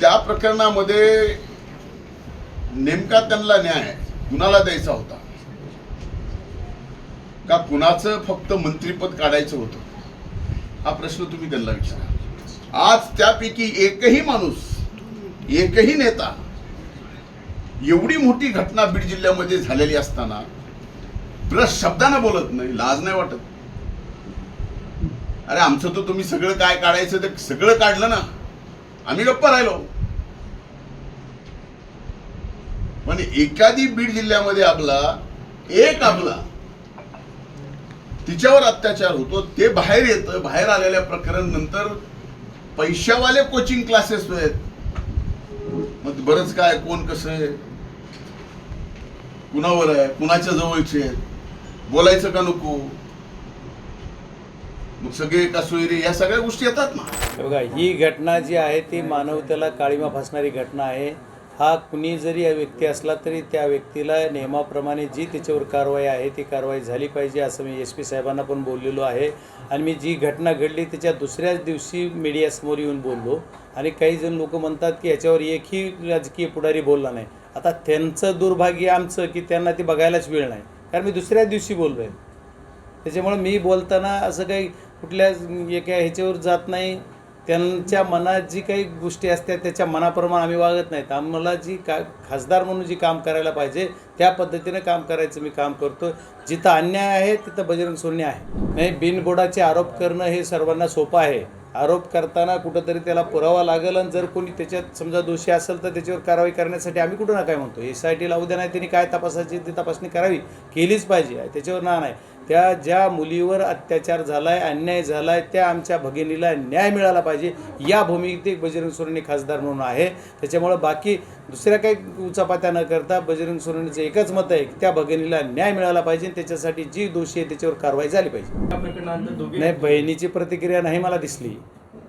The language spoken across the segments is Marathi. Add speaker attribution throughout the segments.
Speaker 1: त्या प्रकरणामध्ये नेमका त्यांना न्याय कुणाला द्यायचा होता? का कुणाचं फक्त मंत्रीपद काढायचं होतं? हा प्रश्न तुम्ही त्यांना विचारा. आज त्यापैकी एकही माणूस एकही नेता एवढी मोठी घटना बीड जिल्ह्यामध्ये झालेली असताना ब्रश शब्दानं बोलत नाही लाज नाही वाटत. अरे आमचं तर तुम्ही सगळं काय काढायचं ते सगळं काढलं ना. आम्ही गप्प राहिलो. पण एखादी बीड जिल्ह्यामध्ये आपला एक आपला तिच्यावर अत्याचार होतो ते बाहेर येतं बाहेर आलेल्या प्रकरण नंतर पैशावाले कोचिंग क्लासेस आहेत. मग बरंच काय कोण कसं आहे? कुणावर आहे? कुणाच्या जवळचे आहेत? बोलायचं का नको? मग सगळे का या सगळ्या गोष्टी येतात ना?
Speaker 2: बघा ही घटना जी आहे ती मानवतेला काळीमा फासणारी घटना आहे. हा कुणी जरी या व्यक्ती असला तरी त्या व्यक्तीला नियमाप्रमाणे जी त्याच्यावर कारवाई आहे ती कारवाई झाली पाहिजे असं मी एस पी साहेबांना पण बोललेलो आहे. आणि मी जी घटना घडली त्याच्या दुसऱ्याच दिवशी मीडियासमोर येऊन बोललो. आणि काही जण लोक म्हणतात की याच्यावर एकही राजकीय पुढारी बोलला नाही. आता त्यांचं दुर्भाग्य आमचं की त्यांना ते बघायलाच वेळ नाही. कारण मी दुसऱ्याच दिवशी बोललो आहे त्याच्यामुळे मी बोलताना असं काही कुठल्या एका ह्याच्यावर जात नाही. त्यांच्या मनात जी काही गोष्टी असतात त्याच्या मनाप्रमाणे आम्ही वागत नाहीत. आम्हाला जी का खासदार म्हणून जी काम करायला पाहिजे त्या पद्धतीनं काम करायचं मी काम करतो. जिथं अन्याय आहे तिथं बजरंग सोन्य आहे. नाही बिनबोडाचे आरोप करणं हे सर्वांना सोपं आहे. आरोप करताना कुठंतरी त्याला पुरावा लागेल आणि जर कोणी त्याच्यात समजा दोषी असेल तर त्याच्यावर कारवाई करण्यासाठी आम्ही कुठं ना काय म्हणतो. एस आय टी उद्या नाही त्यांनी काय तपासायची ती तपासणी करावी? केलीच पाहिजे. त्याच्यावर ना नाही. त्या ज्या मुलीवर अत्याचार झाला आहे अन्याय झाला आहे त्या आमच्या भगिनीला न्याय मिळाला पाहिजे या भूमिकेत बजरंग सोरेने खासदार म्हणून आहे. त्याच्यामुळं बाकी दुसऱ्या काही उचापात्या न करता बजरंग सोरेनेचं एकच मत आहे की त्या भगिनीला न्याय मिळाला पाहिजे आणि त्याच्यासाठी जी दोषी आहे त्याच्यावर कारवाई झाली पाहिजे. नाही बहिणीची प्रतिक्रिया नाही मला दिसली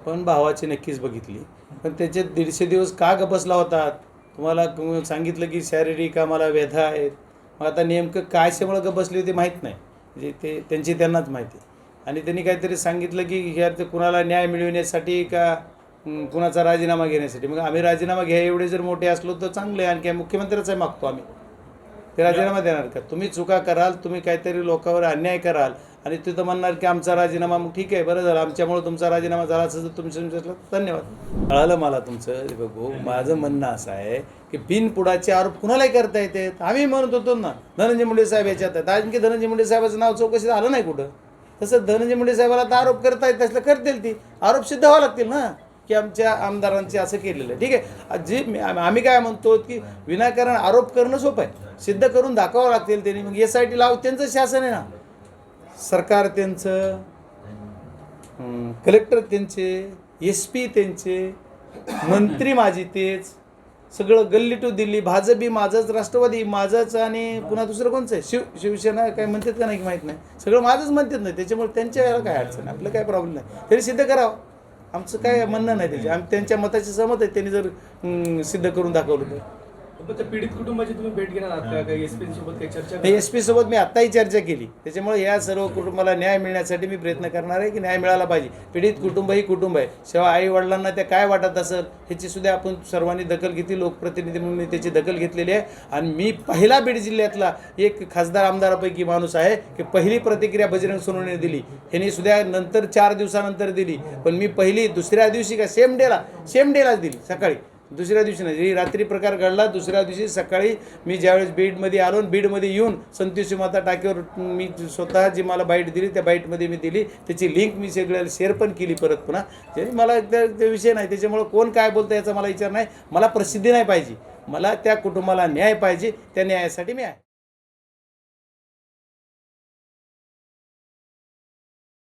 Speaker 2: पण भावाची नक्कीच बघितली. पण त्याचे दीडशे दिवस का बसला होता? तुम्हाला सांगितलं की शारीरिक आम्हाला व्यथा आहेत. मग आता नेमकं कायशामुळं ग बसली होती माहीत नाही. म्हणजे ते त्यांची त्यांनाच माहिती. आणि त्यांनी काहीतरी सांगितलं की ह्या ते कुणाला न्याय मिळविण्यासाठी का कुणाचा राजीनामा घेण्यासाठी. मग आम्ही राजीनामा घ्या एवढे जर मोठे असलो तर चांगले आहे. आणखी मुख्यमंत्र्याचा मागतो आम्ही. ते राजीनामा देणार का? तुम्ही चुका कराल तुम्ही काहीतरी लोकांवर अन्याय कराल. आणि तिथं म्हणणार की आमचा राजीनामा मग ठीक आहे बरं झालं. आमच्यामुळे तुमचा राजीनामा झाला असं जर तुमचं समजत असलं धन्यवाद. कळालं मला तुमचं? बघू. माझं म्हणणं असं आहे की बिनपुडाचे आरोप कुणालाही करता येतात आम्ही म्हणत होतो ना धनंजय मुंडे साहेब याच्यात आहेत. आणखी धनंजय मुंडे साहेबाचं नाव चौकशी आलं नाही कुठं? तसं धनंजय मुंडे साहेबाला तर आरोप करता येत असलं करतील ती. आरोप सिद्ध व्हावं लागतील ना की आमच्या आमदारांचे असं केलेलं आहे. ठीक आहे. जे आम्ही काय म्हणतो की विनाकारण आरोप करणं सोपं आहे. सिद्ध करून दाखवावं लागतील त्यांनी. मग एस आय टी लाव त्यांचं शासन आहे ना. सरकार त्यांचं कलेक्टर त्यांचे एस पी त्यांचे मंत्री माझी तेच सगळं गल्ली टू दिल्ली भाजपी माझंच राष्ट्रवादी माझंच आणि पुन्हा दुसरं कोणचं आहे? शिव शिवसेना काय म्हणतात का नाही की माहीत नाही. सगळं माझंच म्हणतात नाही त्याच्यामुळे त्यांच्या वेळेला काय अडचण आहे? आपलं काय प्रॉब्लेम नाही. त्यांनी सिद्ध करावं. आमचं काय म्हणणं नाही त्याचे. आम्ही त्यांच्या मताची सहमत आहे. त्यांनी जर सिद्ध करून दाखवलं तर.
Speaker 3: त्या पीडित कुटुंबाची तुम्ही भेट घेणार आहात का? एसपी सोबत काही चर्चा
Speaker 2: नाही एस पी सोबत मी आत्ताही चर्चा केली. त्याच्यामुळे या सर्व कुटुंबाला न्याय मिळण्यासाठी मी प्रयत्न करणार आहे की न्याय मिळाला पाहिजे. पीडित कुटुंब ही कुटुंब आहे. शिवाय आई वडिलांना त्या काय वाटत असेल ह्याची सुद्धा आपण सर्वांनी दखल घेतली. लोकप्रतिनिधी म्हणून मी त्याची दखल घेतलेली आहे. आणि मी पहिला बीड जिल्ह्यातला एक खासदार आमदारापैकी माणूस आहे की पहिली प्रतिक्रिया बजरंग सोनवणे दिली. ह्यांनी सुद्धा नंतर चार दिवसानंतर दिली. पण मी पहिली दुसऱ्या दिवशी का सेम डेला सेम डेलाच दिली सकाळी. दुसऱ्या दिवशी नाही. रात्री प्रकार घडला दुसऱ्या दिवशी सकाळी मी ज्यावेळेस बीडमध्ये आलो बीडमध्ये येऊन संतोषी माता टाकीवर मी स्वतः जी मला बाईट दिली त्या बाईटमध्ये मी दिली. त्याची लिंक मी सगळ्याला शेअर पण केली परत पुन्हा. तरी मला त्या विषय नाही. त्याच्यामुळं कोण काय बोलतं याचा मला विचार नाही. मला प्रसिद्धी नाही पाहिजे. मला त्या कुटुंबाला न्याय पाहिजे. त्या न्यायासाठी मी आहे.